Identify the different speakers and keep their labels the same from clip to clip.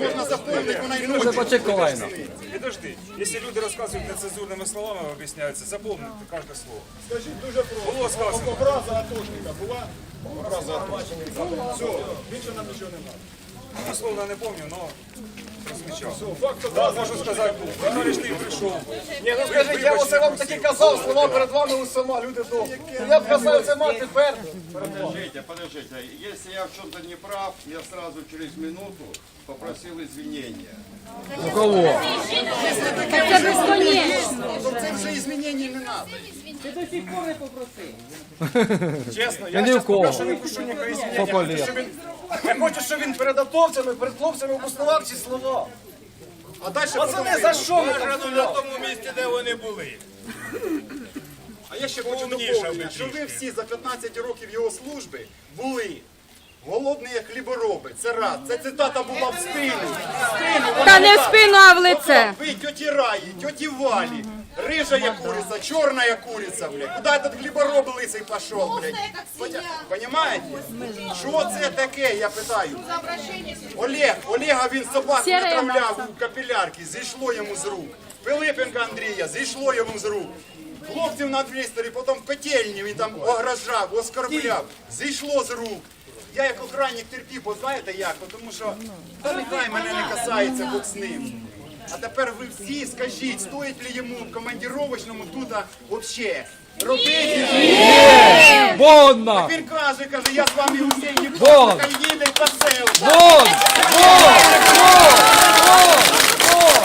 Speaker 1: Можна заповнити, вона
Speaker 2: Це почекайно.
Speaker 3: Підожди, якщо люди розказують нецензурними словами, об'ясняються, заповнити кожне слово.
Speaker 1: Скажіть дуже просто.
Speaker 3: Було сказано.
Speaker 1: Образа атошника була? Образа атошника. Все, більше нам нічого не треба.
Speaker 3: Дословно не пам'ятаю, але прозвучав.
Speaker 1: Факт
Speaker 3: Да, можу сказати. Товариш ти прийшов.
Speaker 4: Ні, ну скажіть, я оце вам таки казав, слова перед вами усіма, люди добрі. Я б казав це мати тепер.
Speaker 5: Подождите, подождите. Если я в чем-то не прав, я сразу через минуту попросил извинения.
Speaker 2: У кого?
Speaker 6: Це безконечно.
Speaker 1: Це вже змінень не треба.
Speaker 4: Чесно,
Speaker 2: Я
Speaker 4: я
Speaker 2: ні
Speaker 4: щас
Speaker 2: в кого.
Speaker 4: поки що не пишу ніякої
Speaker 2: Скільки.
Speaker 4: Я хочу, щоб він- Я хочу, щоб він перед атовцями, перед хлопцями обоснував ці слова.
Speaker 1: А далі
Speaker 4: Пацани, за що ви так
Speaker 7: на тому місці, де вони були.
Speaker 1: А я ще хочу доповнити, що ви всі за 15 років його служби були голодні як хлібороби. Це раз. Це цитата була в спину. В спину. вона
Speaker 6: Та не в спину, а в лице.
Speaker 1: Ви тьоті Раї, тьоті Валі, рижа як курица, чорна як курица, блядь. Куда этот хлібороб лисий пішов, блядь? Понимаете? Що це таке, я питаю? Олег, Олега він собак
Speaker 6: Сіра
Speaker 1: натравляв у капілярки, зійшло йому з рук. Пилипенка Андрія, зійшло йому з рук. Хлопців на адміністрі, потім в котельні він там огражав, оскорбляв, зійшло з рук. Я як охранник терпів, бо знаєте як? Бо Тому що та нехай мене не касається Бог з ним. А тепер ви всі скажіть, стоїть ли йому в командіровочному тут взагалі робити?
Speaker 2: Бонна!
Speaker 1: Він каже, каже, я з вами усі не
Speaker 2: Вон!
Speaker 1: хай їде селу.
Speaker 2: Вон! Вон! Вон!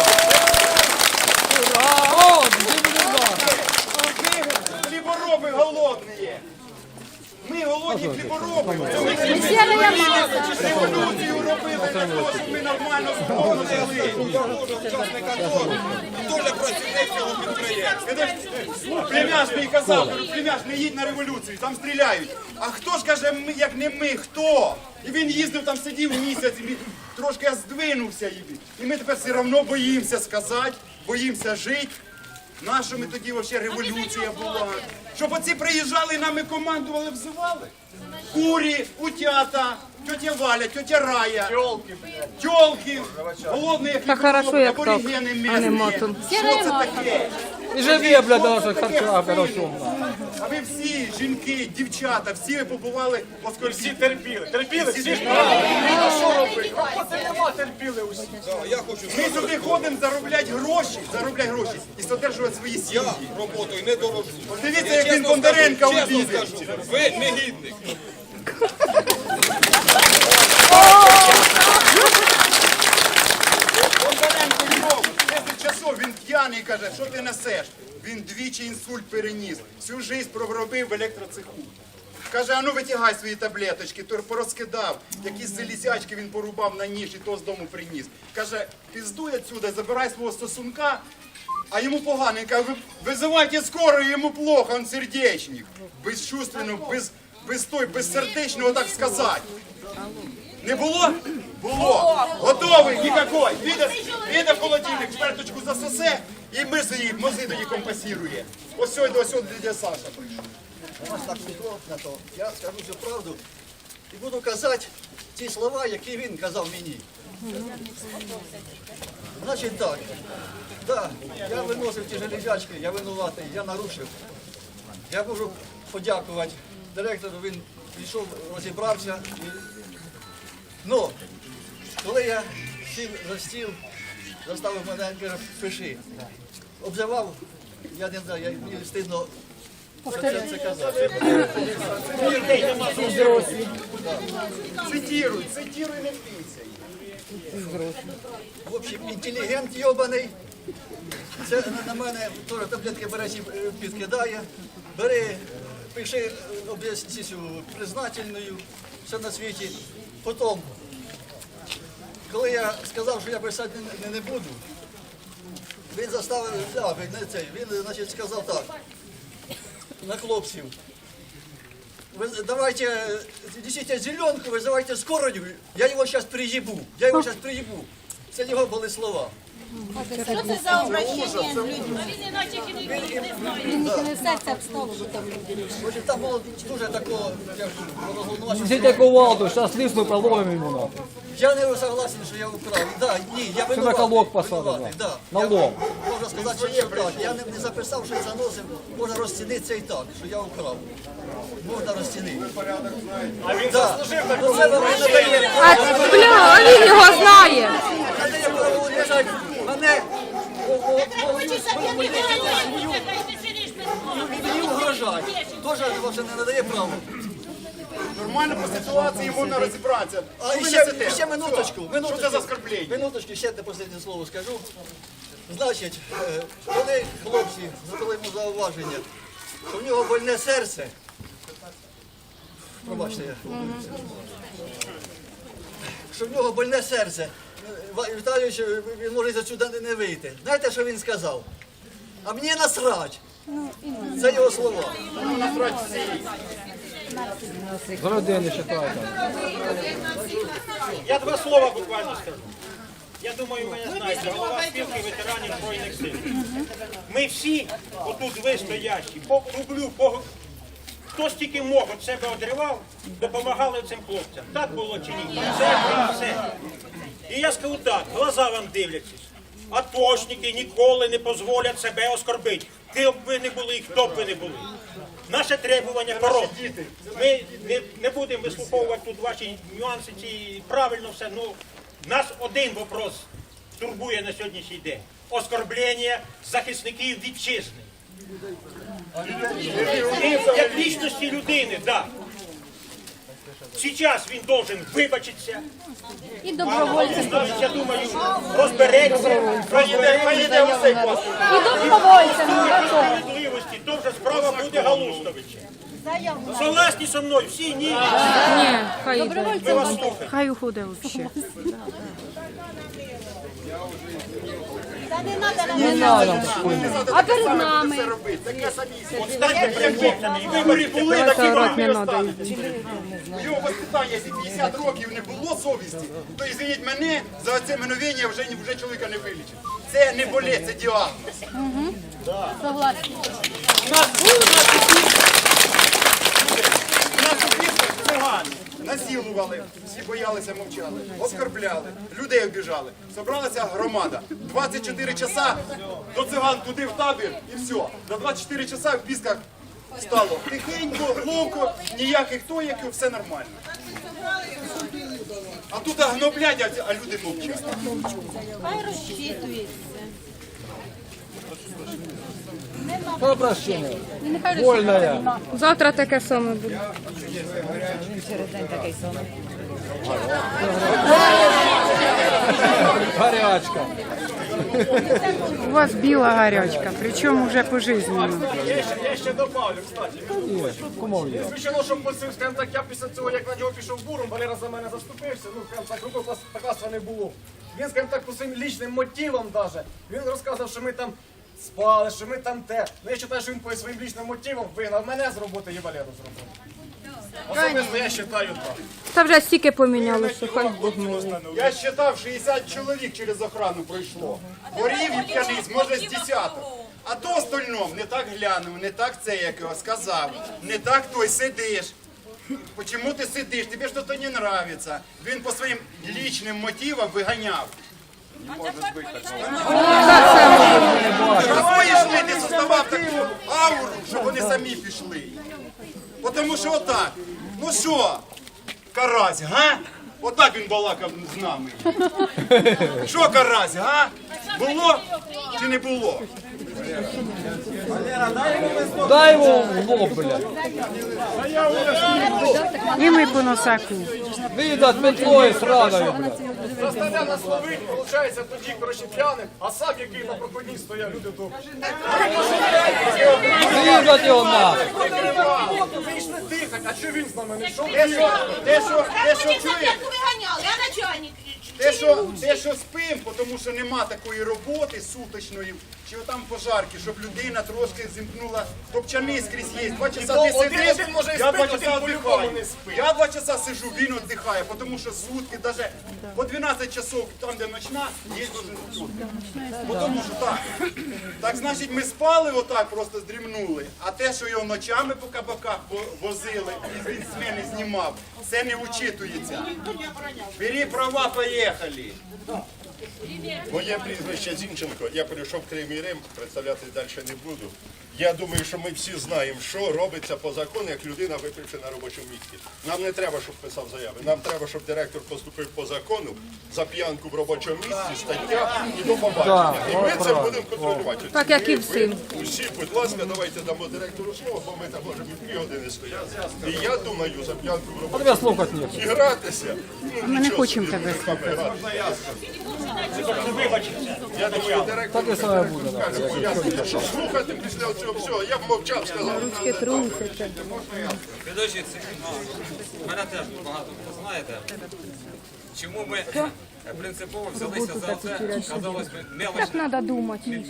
Speaker 2: Вон!
Speaker 1: Хлібороби голодні. Ми голодні хлібороби. Це ми
Speaker 6: Сіра маса.
Speaker 1: революцію робили для того, щоб ми нормально спокійно жили.
Speaker 7: Дуже працівник цього підприємства.
Speaker 1: Племяш мій казав, племяш, не їдь на революцію, там стріляють. А хто ж каже, ми, як не ми, хто? І він їздив там, сидів місяць, і він трошки здвинувся. І, і ми тепер все одно боїмося сказати, боїмося жити. Наша ми тоді взагалі революція була. Щоб оці приїжджали і нами командували, взивали. Курі, утята, тьотя Валя, тьотя Рая. Тьолки, голодні як
Speaker 6: Та хорошо, як так, а не матом.
Speaker 1: Що це таке?
Speaker 2: І живе, блядь, до наших харчах, розумно.
Speaker 1: А ви всі, жінки, дівчата, всі ви побували в
Speaker 4: Всі терпіли, терпіли,
Speaker 1: Всі
Speaker 4: ж
Speaker 1: терпіли.
Speaker 4: А що робити? Роботи нема, терпіли усі.
Speaker 7: Я хочу
Speaker 1: Ми сюди ходимо заробляти гроші, заробляти гроші і содержувати свої сім'ї.
Speaker 7: роботою не дорожу.
Speaker 1: Дивіться, як він Бондаренка
Speaker 7: Чесно ви негідник.
Speaker 1: Бондаренко його 10 часов, він п'яний каже, що ти несеш? Він двічі інсульт переніс, всю життя проробив в електроцеху. Каже, а ну витягай свої таблеточки, то порозкидав. Якісь залізячки він порубав на ніж і то з дому приніс. Каже, піздуй отсюда, забирай свого стосунка, а йому погано. Він каже, визивайте скоро, йому плохо, він сердечник. Безчувственно, без, без той, безсердечного так сказати. Не було? Було. Готовий, никакой. Піде, в холодильник, чверточку засосе, і мизи її, мози тоді компасірує. Ось сьогодні, ось сьогодні дядя Саша прийшов.
Speaker 8: вас так пішло на то, я скажу всю правду і буду казати ті слова, які він казав мені. Значить так, да, я виносив ті железячки, я винуватий, я нарушив. Я можу подякувати директору, він прийшов, розібрався. Ну, коли я сів за стіл, заставив мене, він каже, пиши. Обзивав, я не знаю, я, мені стидно що це, це казати.
Speaker 1: Цитируй, цитируй, не бійся.
Speaker 8: В общем, інтелігент йобаний. Це на мене теж таблетки бере е, підкидає. Бери, пиши об'ясню признательною, все на світі. Потім, коли я сказав, що я писати не, не, не буду, він заставив, да, він, не цей, він значить, сказав так, на хлопців. Вы давайте, несите зеленку, вызывайте скорую. Я его сейчас приебу. Я его сейчас приебу. Це його були слова.
Speaker 9: Що це за обращення з людьми? Він не серця обстало, бо там
Speaker 8: було дуже такого, я ж розголошую.
Speaker 2: Несите кувалду, сейчас лист мы проломим ему нахуй.
Speaker 8: Я не согласен, що я украв. Да, ні, я винуватий.
Speaker 2: на колок посадили,
Speaker 8: винуватий, Да.
Speaker 2: на
Speaker 8: Я
Speaker 2: лом.
Speaker 8: Можна сказати, що це так. Я не, не записав, що я заносив. Можна розцінити це і так, що я украв. Можна розцінити.
Speaker 4: А він заслужив так.
Speaker 8: Ну, це не дає.
Speaker 6: А бля, а він його знає.
Speaker 8: Не дає право вважати мою Мені угрожають. Теж ваше не надає права.
Speaker 1: Нормально по ситуації можна розібратися.
Speaker 8: А ще, ще минуточку,
Speaker 1: Що це за оскорблення?
Speaker 8: Минуточку, ще одне останнє слово скажу. Значить, е, коли хлопці зробили йому зауваження, що в нього больне серце. Пробачте я. Що в нього больне серце. Віталійович, він може за сюди не вийти. Знаєте, що він сказав? А мені насрать. Це його слова.
Speaker 2: З родини читайте.
Speaker 10: Я два слова буквально скажу. Я думаю, мене знаєте, голова спілки ветеранів Збройних сил. Ми всі, отут ви стоящі, по рублю, по... хто стільки мог від себе одривав, допомагали цим хлопцям. Так було чи ні? Все, все. І я скажу так, глаза вам дивляться. Атошники ніколи не дозволять себе оскорбити. Ким б ви не були і хто б ви не були. Наше требування коротке. Ми не, не будемо вислуховувати тут ваші нюанси, ці правильно все. Ну, нас один вопрос турбує на сьогоднішній день. Оскорблення захисників вітчизни. Як лічності людини, так. Зараз він должен вибачитися.
Speaker 6: І добровольцем.
Speaker 10: Я думаю, розбереться, розбереться.
Speaker 6: І добровольцем.
Speaker 10: справедливості, то вже справа буде Галустовича. Согласні со мною, всі ні.
Speaker 6: Ні, хай
Speaker 10: слухаємо.
Speaker 6: Хай уходить взагалі.
Speaker 2: Не надо.
Speaker 6: А перед нами.
Speaker 10: І вибори були такі
Speaker 6: Орать
Speaker 10: вам.
Speaker 6: не треба.
Speaker 1: Його воспитання, якщо 50 років не було совісті, то извиніть мене, за це мгновення вже, вже чоловіка не вилічить. Це не болить, це діагноз.
Speaker 6: Согласна.
Speaker 1: Нас у Києві цигани насилували, всі боялися, мовчали, оскорбляли, людей обіжали. Собралася громада. 24 часа до циган туди в табір і все. За 24 часа в пісках стало тихенько, ловко, ніяких тояків, все нормально. А тут гноблять, а люди мовчать.
Speaker 9: Хай розчитується.
Speaker 2: Про прощення.
Speaker 6: І. Завтра таке саме буде.
Speaker 2: Гарячка.
Speaker 11: У вас біла гарячка, причому вже пожизненно.
Speaker 4: Я ще, я ще добавлю, кстати.
Speaker 2: Кумов є.
Speaker 4: Звичайно, що по цим, скажімо так, я після цього, як на нього пішов буром, Валера за мене заступився, ну, скажімо так, покаса не було. Він, скажімо так, по своїм лічним мотивам даже, він розказав, що ми там спали, що ми там те. Ну, я вважаю, що він по своїм лічним мотивам вигнав мене з роботи і Валеру з роботи. Особисто я вважаю так.
Speaker 6: Та вже стільки помінялося, хай милує.
Speaker 1: Я считав, 60 чоловік через охрану пройшло. Горів і п'яниць, може з десяток. А то остальном не так глянув, не так це, як його сказав, не так той сидиш. Почему ти сидиш? Тобі ж то не нравится. Він по своїм лічним мотивам виганяв. Чого ти создавав таку ауру, щоб вони самі пішли. Тому що отак. Ну що, карась, га? Отак він балакав з нами. Що карась, га? Було чи не було?
Speaker 2: Дай йому в лоб, блядь.
Speaker 11: І ми по носаку.
Speaker 2: Видать метлою сраною, блядь.
Speaker 4: Заставляв на словить, виходить, тоді, коротше, п'яних, а сам, який на проході стояв, люди
Speaker 2: добре.
Speaker 4: Вийшли дихати, а що він з нами не йшов?
Speaker 1: Те, що, чує,
Speaker 9: таблетку виганяли, а начальник
Speaker 1: Те, що, те, що спим, тому що нема такої роботи суточної, чи там пожарки, щоб людина трошки зімкнула, топчани скрізь є. Два часа ти сидиш,
Speaker 12: може
Speaker 1: я два часа віддихаю. Я два часа сижу, він віддихає, тому що сутки, навіть по 12 часов, там де ночна, є дуже сутки. Тому що так. Так значить ми спали отак, просто здрімнули. А те, що його ночами по кабаках возили, і він з мене знімав, це не учитується. Бери права, поїхали.
Speaker 13: Моє прізвище Зінченко, я прийшов в Крим і Рим, представляти далі не буду. Я думаю, що ми всі знаємо, що робиться по закону, як людина випивши на робочому місці. Нам не треба, щоб писав заяви. Нам треба, щоб директор поступив по закону за п'янку в робочому місці, стаття і до побачення. І ми це будемо контролювати.
Speaker 6: Так, як і
Speaker 13: ви Усі, будь ласка, давайте дамо директору слово, бо ми там можемо і дві години стояти. І я думаю, за п'янку в робочому
Speaker 2: нет.
Speaker 13: і гратися. Ну,
Speaker 11: Ми не хочемо тебе
Speaker 13: гратися. Я думаю, директор що слухати після цього всього. Я б мовчав, сказав.
Speaker 14: Підождіть секунду. Мене теж багато хто знаєте. Чому ми е, принципово взялися за це, казалось би, мелоч,
Speaker 6: Треба думати.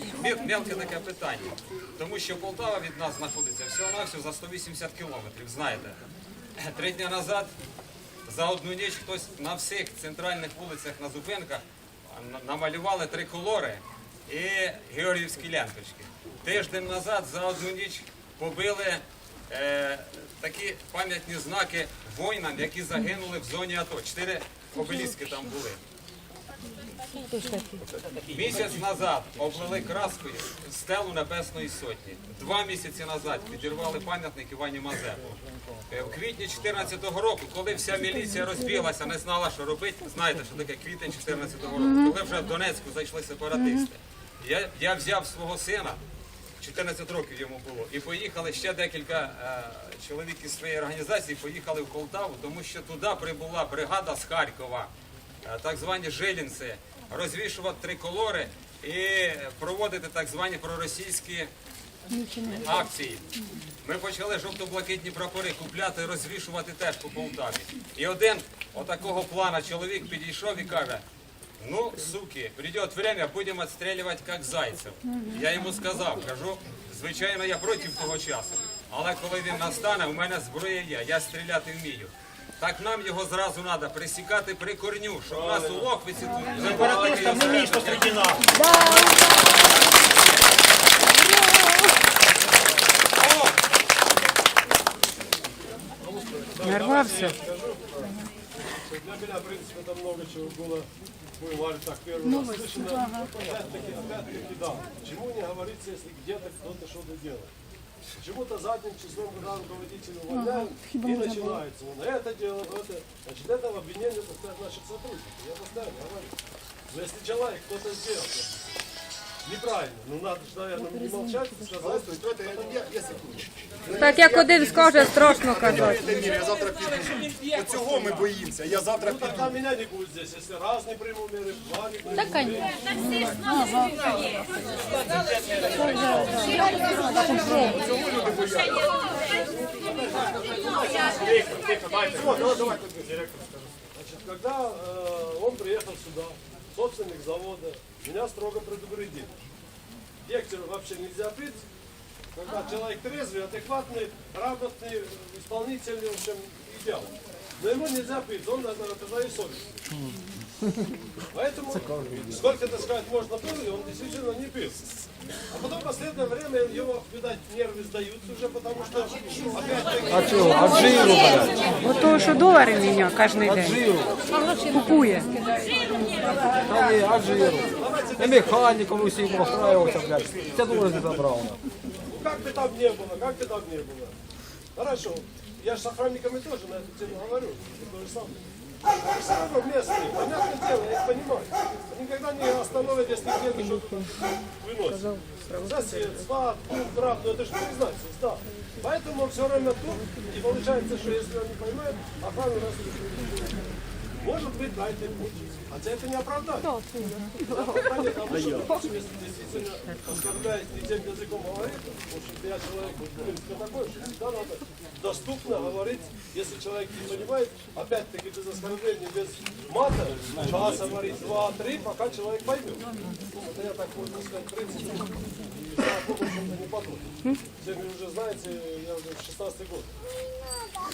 Speaker 14: мелке таке питання. Тому що Полтава від нас знаходиться всього-навсього за 180 кілометрів, знаєте. Три дні назад за одну ніч хтось на всіх центральних вулицях на зупинках на- намалювали триколори і Георгіївські ленточки. Тиждень назад за одну ніч побили е, такі пам'ятні знаки воїнам, які загинули в зоні АТО. Чотири обеліски там були. Місяць назад облили краскою стелу Небесної Сотні. Два місяці назад підірвали пам'ятник Івані Мазепу. Е, В квітні 2014 року, коли вся міліція розбіглася, не знала, що робити, знаєте, що таке квітень 2014 року, коли вже в Донецьку зайшли сепаратисти. Я, я взяв свого сина, 14 років йому було, і поїхали ще декілька е, чоловік із своєї організації, поїхали в Полтаву, тому що туди прибула бригада з Харкова е, так звані жилінці, розвішувати триколори і проводити так звані проросійські акції. Ми почали жовто-блакитні прапори купляти, розвішувати теж по Полтаві. І один отакого плана чоловік підійшов і каже. Ну, суки, придет время, будемо відстрілювати як зайців. Я йому сказав, кажу, звичайно, я проти того часу. Але коли він настане, у мене зброя є, я стріляти вмію. Так нам його зразу треба присікати при корню, щоб нас у лохвиці тут не було такої
Speaker 10: Коммунист среди нас.
Speaker 11: Нарвався.
Speaker 12: Для меня, в принципе, там много чего было, будем говорить так, первый раз слышно. Опять-таки, опять-таки, да. Чему не говорится, если где-то кто-то что-то делает? Почему-то задним числом, когда руководители увольняют, и начинается. Он это делал, это. Значит, это в обвинение поставят наших сотрудников. Я постоянно говорю. Но если человек кто-то сделал неправильно, ну надо же, наверное, не молчать и сказать.
Speaker 1: Я, я секундочку.
Speaker 6: Так як один скаже, страшно казати.
Speaker 1: Я завтра піду. Оцього ми боїмося. Я завтра
Speaker 12: Ну
Speaker 1: піду.
Speaker 12: тогда меня не будет здесь, если раз не приму меры, два не приму.
Speaker 6: Так, конечно.
Speaker 12: Значит, когда э, он приехал сюда, собственник завода, меня строго предупредил. Гектор вообще нельзя пить, когда человек трезвый, адекватный, грамотный, исполнительный, в общем, идеал. Но его нельзя пить, он тогда и совесть. Поэтому, сколько, так сказать, можно пил, и он действительно не пил. А потом в последнее время его, видать, нервы сдаются уже, потому что опять-таки...
Speaker 2: А чего? От жиру, блядь.
Speaker 11: От того, що долари міняє кожен день.
Speaker 2: Жиру.
Speaker 11: Купує.
Speaker 2: Та ні, от жиру. Я механіком усім устраивался, блядь. Тебя доллар не забрал.
Speaker 12: Ну, как бы там не было, как бы там не было. Хорошо. Я же с охранниками тоже на эту тему говорю. То же самое. Они все равно местные, понятное дело, я их понимаю. Никогда не остановят, если где-то что-то выносят. Сосед, сват, кум, брат, ну это же признательство, да. Поэтому все время тут, и получается, что если они поймают, охрану нас не Может быть, дайте путь. Хотя это не оправдание. Оправдание того, что если действительно оскорбляет не тем языком говорит, потому что я человек, в принципе, такой, что всегда надо доступно говорить, если человек не понимает, опять-таки без оскорбления, без мата, час говорить, два, три, пока человек поймет. Это я так можно сказать, принцип. Все вы уже знаете, я уже 16 год.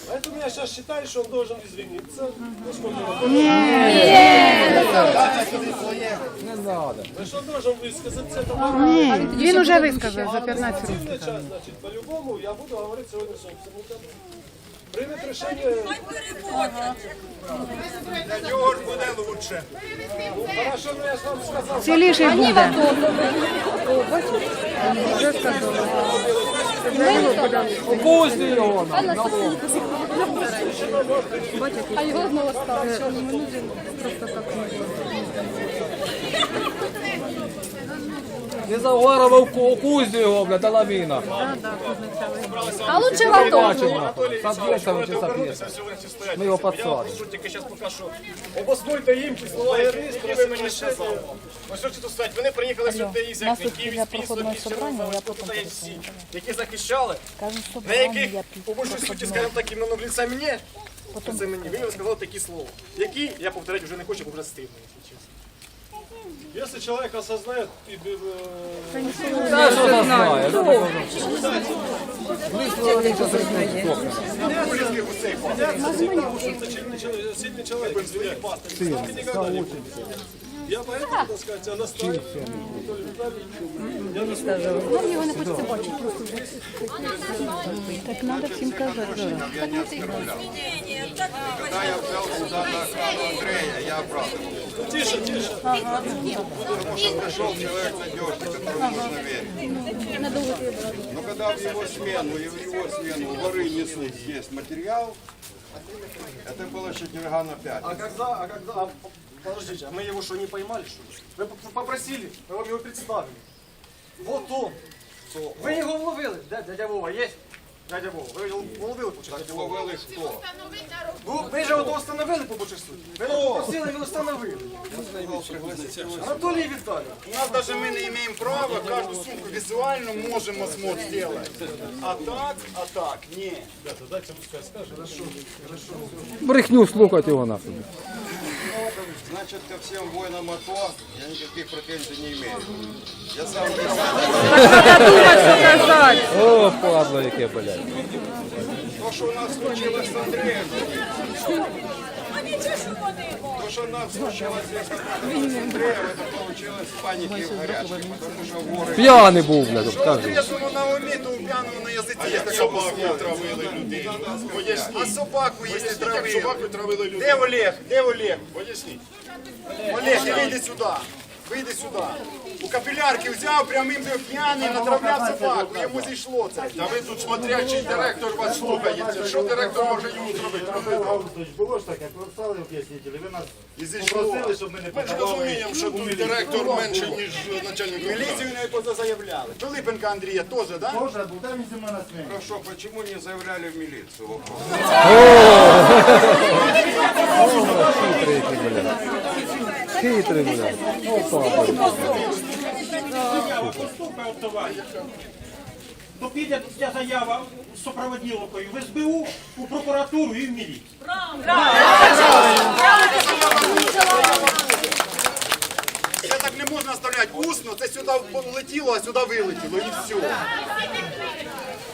Speaker 12: Поэтому я сейчас считаю, что он должен извиниться. Насколько я
Speaker 2: Не надо.
Speaker 12: Ну что должен высказаться? Это
Speaker 11: Ні, він уже висказав за 15 років.
Speaker 12: Активный час, значит, по-любому я буду говорить сегодня с Примет решение.
Speaker 1: Для нього ж буде лучше.
Speaker 12: Хорошо, ну я ж вам сказал.
Speaker 11: Ціліший буде.
Speaker 2: Опусти його на, на.
Speaker 6: А його знову ставили. Просто так
Speaker 2: Не заварував кузю його, бля, та лавіна.
Speaker 6: А лучше лото.
Speaker 2: бачимо, соб'ється він чи соб'ється. Ми його підсадимо.
Speaker 4: Тільки зараз покажу. Обоснуйте їм ті слова, які ви мені сказали. Ось що тут стать. Вони приїхали сюди із як Київ, з Пінського, із Червоного, тут стоять всі, які захищали, на яких у більшій суті, скажімо так, іменно в лице мені, це мені, ви сказали такі слова, які, я повторяти вже не хочу, бо вже стидно, якщо чесно.
Speaker 12: Если человек осознает и э,
Speaker 2: Та що нас знає? що ми можемо?
Speaker 12: Сильный сильный человек, извиняюсь. Сам никогда не был. Я поэтому, так сказать, я настаиваю. Анатолий Витальевич, Я настаиваю.
Speaker 9: Нам його не хочеться бачити просто. Так треба всім казати.
Speaker 5: Я не оскорблял. Когда я взял сюда на охрану Андрея, я оправдывал.
Speaker 12: Тише, тише.
Speaker 5: Потому что пришел человек надежный, которому нужно верить. Но когда в его смену и в его смену воры несут здесь материал, это было четверга на пять.
Speaker 4: А когда, а когда, а, подождите, а мы его что, не поймали, что ли? Вы п- попросили, мы вам его представили. Вот он. Вы его вловили. Де дядя Вова есть? Дядя Вова, ви його вловили по честі? Дядя Вова.
Speaker 5: Ловили хто?
Speaker 4: Ви, ви ж його встановили по честі? Ви його попросили, ви встановили. Анатолій Віталійович.
Speaker 1: У нас даже мы не имеем права каждую сумку визуально можем осмотр сделать. А так, а так, не.
Speaker 12: Дайте пускай скажет. Хорошо, хорошо.
Speaker 2: Брехню слухати його нахуй.
Speaker 5: Значит, ко всем воинам АТО я никаких претензий не имею. Я сам не
Speaker 2: О, падло яке, блядь.
Speaker 5: То, что у нас случилось с Андреем, то, что у нас случилось с Андреем, это получилось в горячке, потому что воры...
Speaker 2: П'яний був, блядь,
Speaker 1: Що
Speaker 2: скажи.
Speaker 1: трезвому на умі, то у п'яному на язиці. Є така
Speaker 13: собаку
Speaker 1: пословиця.
Speaker 13: травили людину.
Speaker 1: А
Speaker 13: Поясніть.
Speaker 1: собаку їсти
Speaker 13: Як
Speaker 1: травили.
Speaker 13: собаку травили людину.
Speaker 1: Де Олег? Де Олег?
Speaker 13: Поясніть.
Speaker 1: Олег, ти вийди сюди. Вийди сюди. У капілярки взяв прямим до п'яний, натравляв собаку. Йому зійшло це.
Speaker 13: Та ви тут смотрячий директор вас слухається. Що директор може йому зробити?
Speaker 15: Було ж таке, прописали об'яснітелі, ви нас
Speaker 1: І зійшло.
Speaker 15: попросили, щоб ми не
Speaker 13: Ми ж
Speaker 15: подавали.
Speaker 13: розуміємо, що тут директор менше, ніж начальник.
Speaker 1: Міліцію не позаявляли. Пилипенка Андрія теж, так? Да?
Speaker 15: Може, був там він зі мною на сміні.
Speaker 5: Хорошо, почему не заявляли в милицию? Вопрос.
Speaker 2: Хитрий блядь. Опа.
Speaker 10: Поступає товариш. То піде ця заява з супроводілкою в СБУ, у прокуратуру і в міліцію.
Speaker 1: Це так не можна оставляти усно, це сюди полетіло, а сюди вилетіло і все.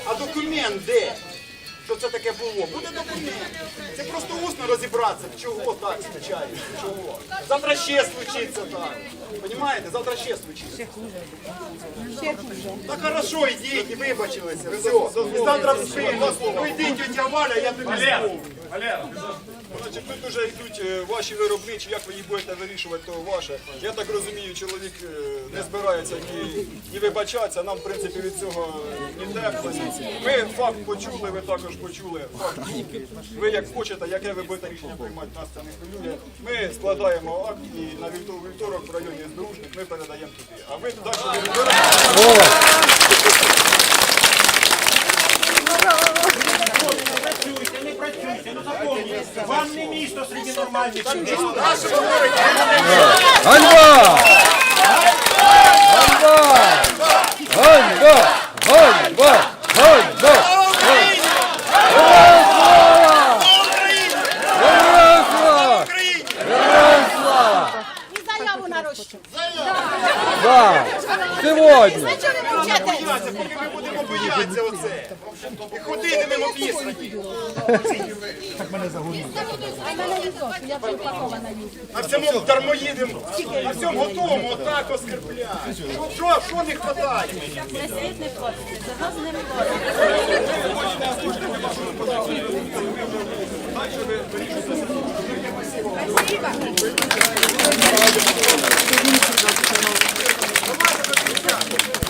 Speaker 1: А документ де? Що це таке було? Буде документ. Це просто усно розібратися, чого так случається, чого. Завтра ще случиться так. Понімаєте? Завтра ще случиться. Так хорошо, йдіть і вибачилися. Все. І завтра в спину. Прийдіть, тетя Валя, я тобі скажу.
Speaker 3: Значить, тут вже йдуть е, ваші виробничі, як ви їх будете вирішувати, то ваше. Я так розумію, чоловік е, не збирається ні, ні вибачатися, нам, в принципі, від цього ніде позиції. Ми факт почули, ви також почули факт. Ви як хочете, яке ви будете рішення приймати, нас це не хвилює. Ми складаємо акт і на вівто- вівторок в районі Збрушник ми передаємо туди. А ви далі
Speaker 10: Працюйте, не працюйте, запомніть, вам не місце місто серед нормальних.
Speaker 2: Ганьба! Ганьба! Ганьба! Ганьба! Ганьба!
Speaker 9: І заяву на розчу.
Speaker 2: Да! Сьогодні!
Speaker 1: Поки ми будемо боятися оце. І ходи не мимо пісні.
Speaker 9: Так мене загубили. Я припакована їжу.
Speaker 1: На всьому дармоїдем, на всьому готовому, отак оскарпляють. Що, що не хватає?
Speaker 9: На світ не хватить, за нас не хватить.
Speaker 1: Спасибо.